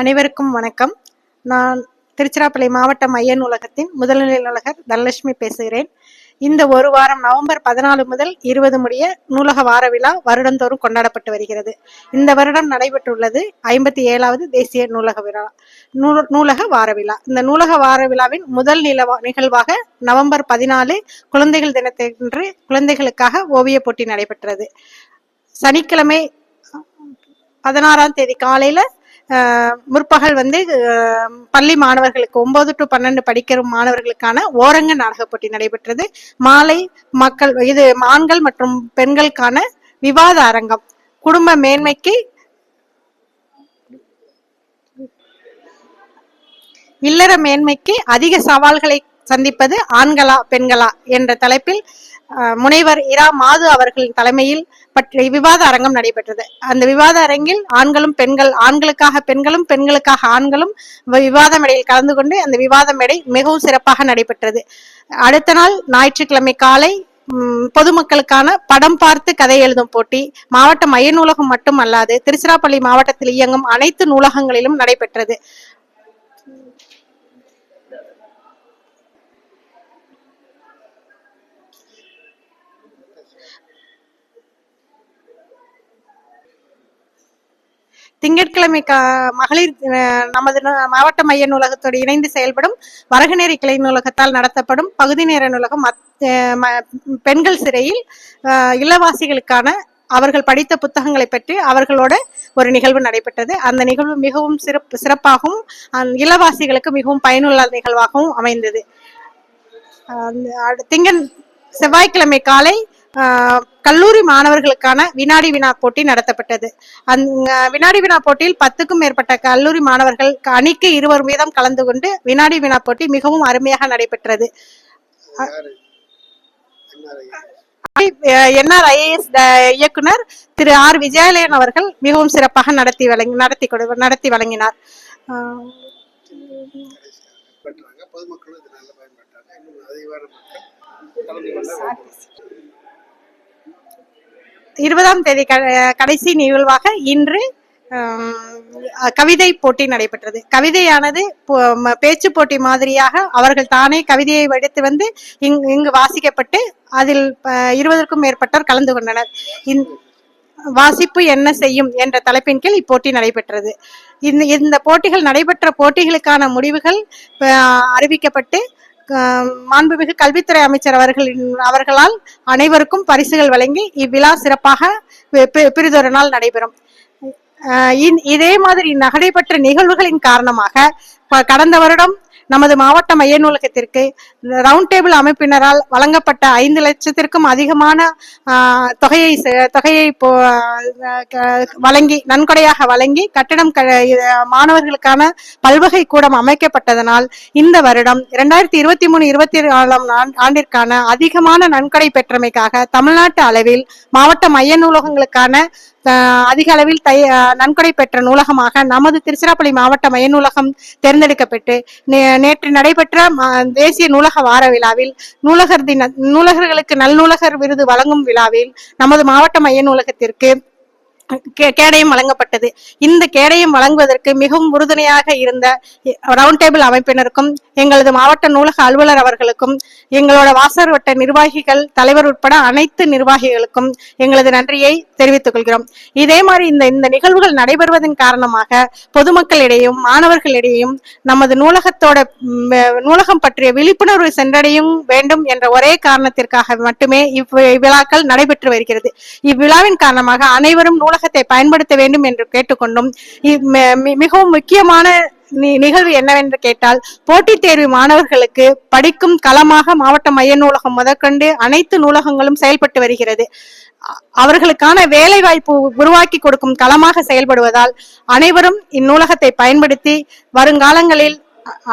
அனைவருக்கும் வணக்கம். நான் திருச்சிராப்பள்ளி மாவட்ட மைய நூலகத்தின் முதல்நிலை நூலகர் தனலட்சுமி பேசுகிறேன். இந்த ஒரு வாரம் நவம்பர் பதினாலு முதல் இருபது முடிய நூலக வார விழா வருடந்தோறும் கொண்டாடப்பட்டு வருகிறது. இந்த வருடம் நடைபெற்றுள்ளது ஐம்பத்தி ஏழாவது தேசிய நூலக விழா நூலக வார விழா. இந்த நூலக வார விழாவின் முதல் நிலவா நிகழ்வாக நவம்பர் பதினாலு குழந்தைகள் தினத்தன்று குழந்தைகளுக்காக ஓவியப் போட்டி நடைபெற்றது. சனிக்கிழமை பதினாறாம் தேதி காலையில முற்பகல் வந்து பள்ளி மாணவர்களுக்கு ஒன்பது டு பன்னெண்டு படிக்கிற மாணவர்களுக்கான ஓரங்க நாடக போட்டி நடைபெற்றது. மாலை மக்கள் இது ஆண்கள் மற்றும் பெண்களுக்கான விவாத அரங்கம். குடும்ப மேன்மைக்கு இல்லற மேன்மைக்கு அதிக சவால்களை சந்திப்பது ஆண்களா பெண்களா என்ற தலைப்பில் முனைவர் இரா மாது அவர்களின் தலைமையில் பற்றி விவாத அரங்கம் நடைபெற்றது. அந்த விவாத அரங்கில் ஆண்களும் பெண்கள் ஆண்களுக்காக பெண்களும் பெண்களுக்காக ஆண்களும் விவாத மேடையில் கலந்து கொண்டு அந்த விவாத மேடை மிகவும் சிறப்பாக நடைபெற்றது. அடுத்த நாள் ஞாயிற்றுக்கிழமை காலை பொதுமக்களுக்கான படம் பார்த்து கதை எழுதும் போட்டி மாவட்ட மைய நூலகம் மட்டும் அல்லாது திருச்சிராப்பள்ளி மாவட்டத்தில் இயங்கும் அனைத்து நூலகங்களிலும் நடைபெற்றது. திங்கட்கிழமை மகளிர் நமது மாவட்ட மைய நூலகத்தோடு இணைந்து செயல்படும் வரகுநேரி கிளை நூலகத்தால் நடத்தப்படும் பகுதி நேர நூலகம் பெண்கள் சிறையில் அஹ், இல்லவாசிகளுக்கான அவர்கள் படித்த புத்தகங்களை பற்றி அவர்களோட ஒரு நிகழ்வு நடைபெற்றது. அந்த நிகழ்வு மிகவும் சிறப்பு சிறப்பாகவும் இளவாசிகளுக்கு மிகவும் பயனுள்ள நிகழ்வாகவும் அமைந்தது. அந்த திங்கன் செவ்வாய்க்கிழமை காலை கல்லூரி மாணவர்களுக்கான வினாடி வினா போட்டி நடத்தப்பட்டது. அந் வினாடி வினா போட்டியில் பத்துக்கும் மேற்பட்ட கல்லூரி மாணவர்கள் அணிக்கு இருவர் வீதம் கலந்து கொண்டு வினாடி வினா போட்டி மிகவும் அருமையாக நடைபெற்றது. என்ஆர் ஐஏஎஸ் இயக்குனர் திரு ஆர். விஜயாலயன் அவர்கள் மிகவும் சிறப்பாக நடத்தி வழங்கி நடத்தி கொடு நடத்தி வழங்கினார். பொதுமக்களும் இது நல்ல பயன்பட்டாங்க இன்னும் அதிகமான மக்கள் கலந்து கொள்ள வேண்டும். இருபதாம் தேதி க- கடைசி நிகழ்வாக இன்று கவிதை போட்டி நடைபெற்றது. கவிதையானது போ- பேச்சு போட்டி மாதிரியாக அவர்கள் தானே கவிதையை எடுத்து வந்து இங்கு இங்கு வாசிக்கப்பட்டு அதில் இருபதற்கும் மேற்பட்டோர் கலந்து கொண்டனர். இந்த வாசிப்பு என்ன செய்யும் என்ற தலைப்பின் கீழ் இப்போட்டி நடைபெற்றது. இந்த இந்த போட்டிகள் நடைபெற்ற போட்டிகளுக்கான முடிவுகள் அறிவிக்கப்பட்டு மாண்புமிகு கல்வித்துறை அமைச்சர் அவர்களின் அவர்களால் அனைவருக்கும் பரிசுகள் வழங்கி இவ்விழா சிறப்பாக பி- பிறிதொரு நாள் நடைபெறும். இதே மாதிரி நகடைப்பற்ற நிகழ்வுகளின் காரணமாக கடந்த வருடம் நமது மாவட்ட மைய நூலகத்திற்கு ரவுண்ட் டேபிள் அமைப்பினரால் வழங்கப்பட்ட ஐந்து லட்சத்திற்கும் அதிகமான தொகையை தொகையை வழங்கி நன்கொடையாக வழங்கி கட்டிடம் க- மாணவர்களுக்கான பல்வகை கூடம் அமைக்கப்பட்டதனால் இந்த வருடம் இரண்டாயிரத்தி இருபத்தி மூணு இருபத்தி நாலாம் ஆண்டிற்கான அதிகமான நன்கொடை பெற்றமைக்காக தமிழ்நாட்டு அளவில் மாவட்ட மைய நூலகங்களுக்கான ஆஹ், அதிக அளவில் தை நன்கொடை பெற்ற நூலகமாக நமது திருச்சிராப்பள்ளி மாவட்ட மைய நூலகம் தேர்ந்தெடுக்கப்பட்டு நே- நேற்று நடைபெற்ற தேசிய நூலக வார விழாவில் நூலகர் தின நூலகர்களுக்கு நல்நூலகர் விருது வழங்கும் விழாவில் நமது மாவட்ட மைய நூலகத்திற்கு கேடயம் வழங்கப்பட்டது. இந்த கேடயம் வழங்குவதற்கு மிகவும் உறுதுணையாக இருந்த ரவுண்ட் டேபிள் அமைப்பினருக்கும் எங்களது மாவட்ட நூலக அலுவலர் அவர்களுக்கும் எங்களோட வாசர் வட்ட நிர்வாகிகள் தலைவர் உட்பட அனைத்து நிர்வாகிகளுக்கும் எங்களது நன்றியை தெரிவித்துக் கொள்கிறோம். இதே மாதிரி இந்த இந்த நிகழ்வுகள் நடைபெறுவதன் காரணமாக பொதுமக்களிடையும் மாணவர்களிடையும் நமது நூலகத்தோட நூலகம் பற்றிய விழிப்புணர்வு சென்றடையும் வேண்டும் என்ற ஒரே காரணத்திற்காக மட்டுமே இவ் இவ்விழாக்கள் நடைபெற்று வருகிறது. இவ்விழாவின் காரணமாக அனைவரும் நூலக நூலகத்தை பயன்படுத்த வேண்டும் என்று கேட்டுக்கொண்டும் மிகவும் முக்கியமான நிகழ்வு என்னவென்று கேட்டால் போட்டித் தேர்வு மாணவர்களுக்கு படிக்கும் களமாக மாவட்ட மைய நூலகம் முதற்கொண்டு அனைத்து நூலகங்களும் செயல்பட்டு வருகிறது. அவர்களுக்கான வேலை வாய்ப்பு உருவாக்கி கொடுக்கும் களமாக செயல்படுவதால் அனைவரும் இந்நூலகத்தை பயன்படுத்தி வருங்காலங்களில்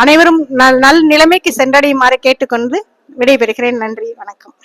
அனைவரும் நல் நல் நிலைமைக்கு சென்றடையுமாறு கேட்டுக்கொண்டு விடைபெறுகிறேன். நன்றி வணக்கம்.